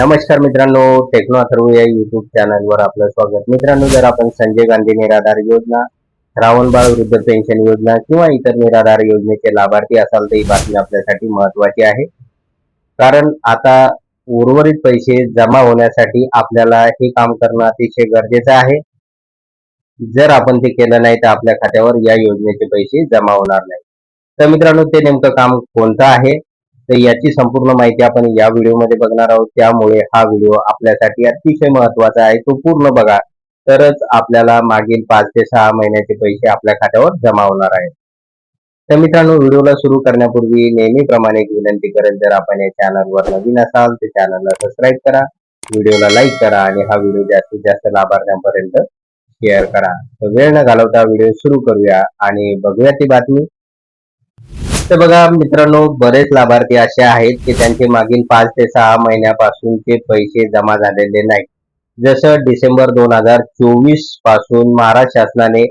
नमस्कार मित्रांनो टेक्नो अथर्व या युट्यूब चॅनलवर आपलं स्वागत. मित्रांनो जर आपण संजय गांधी निराधार योजना श्रावणबाळ वृद्ध पेन्शन योजना किंवा इतर निराधार योजनेचे लाभार्थी असाल तर ही बातमी आपल्यासाठी महत्वाची आहे. कारण आता उर्वरित पैसे जमा होण्यासाठी आपल्याला हे काम करणं अतिशय गरजेचं आहे. जर आपण ते केलं नाही तर आपल्या खात्यावर या योजनेचे पैसे जमा होणार नाही. तर मित्रांनो ते नेमकं काम कोणतं आहे? तर याची संपूर्ण माहिती आपण या व्हिडिओमध्ये बघणार आहोत. त्यामुळे हा व्हिडिओ आपल्यासाठी अतिशय महत्त्वाचा आहे. तो पूर्ण बघा. तरच आपल्याला मागील पाच ते सहा महिन्याचे पैसे आपल्या खात्यावर जमा होणार आहेत. तर मित्रांनो व्हिडिओला सुरू करण्यापूर्वी नेहमीप्रमाणे एक विनंती करेल. जर आपण या चॅनलवर नवीन असाल तर चॅनलला सबस्क्राईब करा. व्हिडिओला लाईक करा आणि हा व्हिडिओ जास्तीत जास्त लाभार्थ्यांपर्यंत शेअर करा. तर वेळ न घालवता व्हिडिओ सुरू करूया आणि बघूया ती बातमी. तर बघा मित्रांनो बरेच लाभार्थी असे आहेत की त्यांचे मागील पाच ते सहा महिन्यापासूनचे पैसे जमा झालेले नाही जसं डिसेंबर दोन हजार चोवीसपासून महाराष्ट्र शासनाने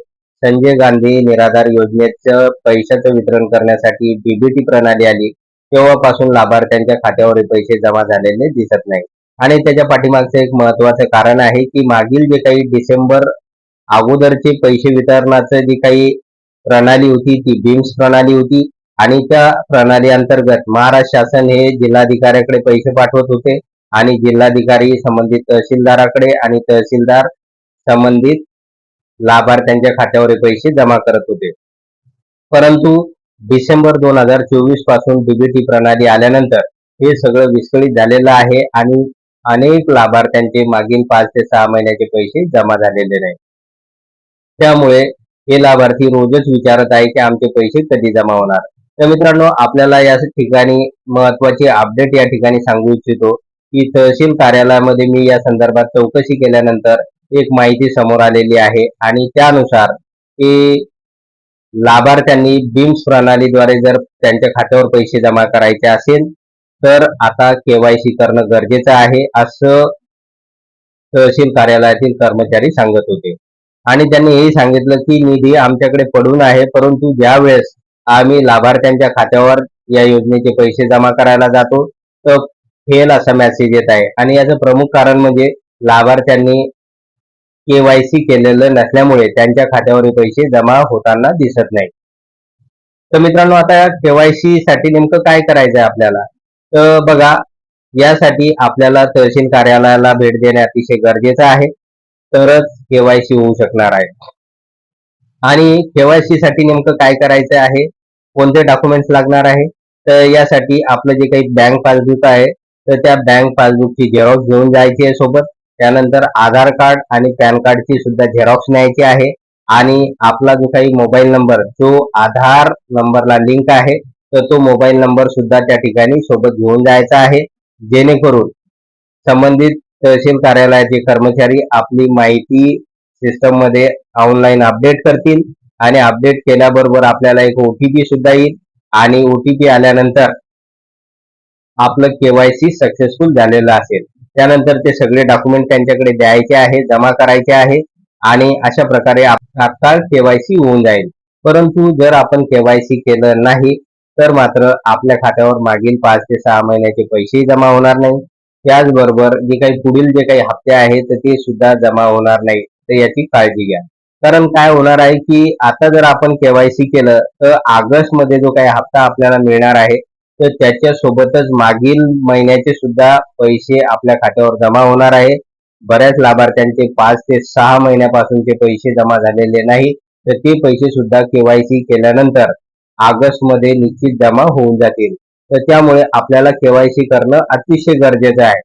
संजय गांधी निराधार योजनेचं पैशाचं वितरण करण्यासाठी डीबीटी प्रणाली आली. तेव्हापासून लाभार्थ्यांच्या खात्यावर पैसे जमा झालेले दिसत नाही आणि त्याच्या पाठीमागचं एक महत्वाचं कारण आहे की मागील जे काही डिसेंबर अगोदरचे पैसे वितरणाचं जी काही प्रणाली होती ती बीम्स प्रणाली होती आणि त्या प्रणाली अंतर्गत महाराष्ट्र शासन हे जिल्हाधिकाऱ्याकडे पैसे पाठवत होते आणि जिल्हाधिकारी संबंधित तहसीलदाराकडे आणि तहसीलदार संबंधित लाभार्थ्यांच्या खात्यावर पैसे जमा करत होते. परंतु डिसेंबर दोन हजार चोवीसपासून डीबीटी प्रणाली आल्यानंतर हे सगळं विस्कळीत झालेलं आहे आणि अनेक लाभार्थ्यांचे मागील पाच ते सहा महिन्याचे पैसे जमा झालेले नाही. त्यामुळे हे लाभार्थी रोजच विचारत आहे की आमचे पैसे कधी जमा होणार? तर मित्रांनो आपल्याला या ठिकाणी महत्वाची अपडेट या ठिकाणी सांगू इच्छितो की तहसील कार्यालयामध्ये मी या संदर्भात चौकशी केल्यानंतर एक माहिती समोर आलेली आहे आणि त्यानुसार की लाभार्थ्यांनी बिम्स प्रणालीद्वारे जर त्यांच्या खात्यावर पैसे जमा करायचे असेल तर आता केवायसी करणं गरजेचं आहे असं तहसील कार्यालयातील कर्मचारी सांगत होते. आणि त्यांनी हे सांगितलं की निधी आमच्याकडे पडून आहे परंतु ज्या वेळेस आम्ही लाभार्थ्यांच्या खात्यावर या योजनेचे पैसे जमा करायला जातो. तर फेल असा मेसेज येत आहे. आणि याचं प्रमुख कारण म्हणजे लाभार्थ्यांनी केवायसी केलेलं नसल्यामुळे त्यांच्या खात्यावर हे पैसे जमा होताना दिसत नाही तर मित्रांनो आता केवायसी साठी नेमकं काय करायचं आहे आपल्याला? तर बघा यासाठी आपल्याला तहसील कार्यालयाला भेट देणे अतिशय गरजेचं आहे. तरच केवायसी होऊ शकणार आहे. आणि केवायसी साठी नेमकं काय करायचं आहे? कोणते डॉक्युमेंट्स लागणार आहे? तर यासाठी आपलं जे काही बँक पासबुक आहे तर त्या बँक पासबुकची झेरॉक्स घेऊन जायची आहे सोबत. त्यानंतर आधार कार्ड आणि पॅन कार्डची सुद्धा झेरॉक्स न्यायची आहे. आणि आपला जो काही मोबाईल नंबर जो आधार नंबरला लिंक आहे तर तो मोबाईल नंबर सुद्धा त्या ठिकाणी सोबत घेऊन जायचा आहे. जेणेकरून संबंधित तहसील कार्यालयाचे कर्मचारी आपली माहिती सिस्टममध्ये ऑनलाईन अपडेट करतील. आणि अपडेट केल्याबरोबर आपल्याला एक ओटीपी सुद्धा येईल. आणि ओटीपी आल्यानंतर आपलं केवायसी सक्सेसफुल झालेलं असेल. त्यानंतर ते सगळे डॉक्युमेंट त्यांच्याकडे द्यायचे आहे जमा करायचे आहे. आणि अशा प्रकारे तात्काळ केवायसी होऊन जाईल. परंतु जर आपण केवायसी केलं नाही तर मात्र आपल्या खात्यावर मागील पाच ते सहा महिन्याचे पैसेही जमा होणार नाही. त्याचबरोबर जे काही पुढील जे काही हप्ते आहेत ते सुद्धा जमा होणार नाही. तर याची काळजी घ्या. कारण काय होणार आहे की आता जर आपण केवायसी केलं तर ऑगस्टमध्ये जो काही हप्ता आपल्याला मिळणार आहे तर त्याच्या सोबतच मागील महिन्याचे सुद्धा पैसे आपल्या खात्यावर जमा होणार आहे. बऱ्याच लाभार्थ्यांचे पाच ते सहा महिन्यापासूनचे पैसे जमा झालेले नाही तर ते पैसे सुद्धा केवायसी केल्यानंतर ऑगस्टमध्ये निश्चित जमा होऊन जातील. तर त्यामुळे आपल्याला केवायसी करणं अतिशय गरजेचं आहे.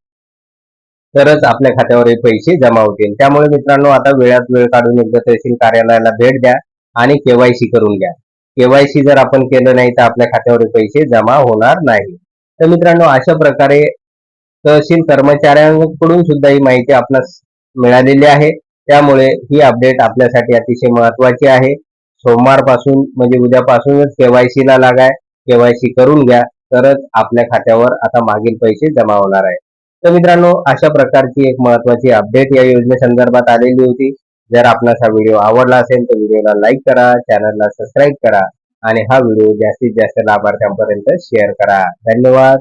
तरच आपल्या खात्यावर हे पैसे जमा होतील. त्यामुळे मित्रांनो आता वेळात वेळ काढून एकदा तहसील कार्यालयाला भेट द्या आणि केवायसी करून घ्या. केवायसी जर आपण केलं नाही तर आपल्या खात्यावर पैसे जमा होणार नाही. तर मित्रांनो अशा प्रकारे तहसील कर्मचाऱ्यांकडून सुद्धा ही माहिती आपणास मिळालेली आहे. त्यामुळे ही अपडेट आपल्यासाठी अतिशय महत्वाची आहे. सोमवारपासून म्हणजे उद्यापासूनच केवायसी ला लागाय केवायसी करून घ्या. तरच आपल्या खात्यावर आता मागील पैसे जमा होणार आहे तर मित्रांनो अशा प्रकारची एक महत्वाची अपडेट या योजनेसंदर्भात आलेली होती. जर आपणास हा व्हिडिओ आवडला असेल तर व्हिडिओला लाईक करा चॅनलला सबस्क्राईब करा आणि हा व्हिडिओ जास्तीत जास्त लाभार्थ्यांपर्यंत शेअर करा. धन्यवाद.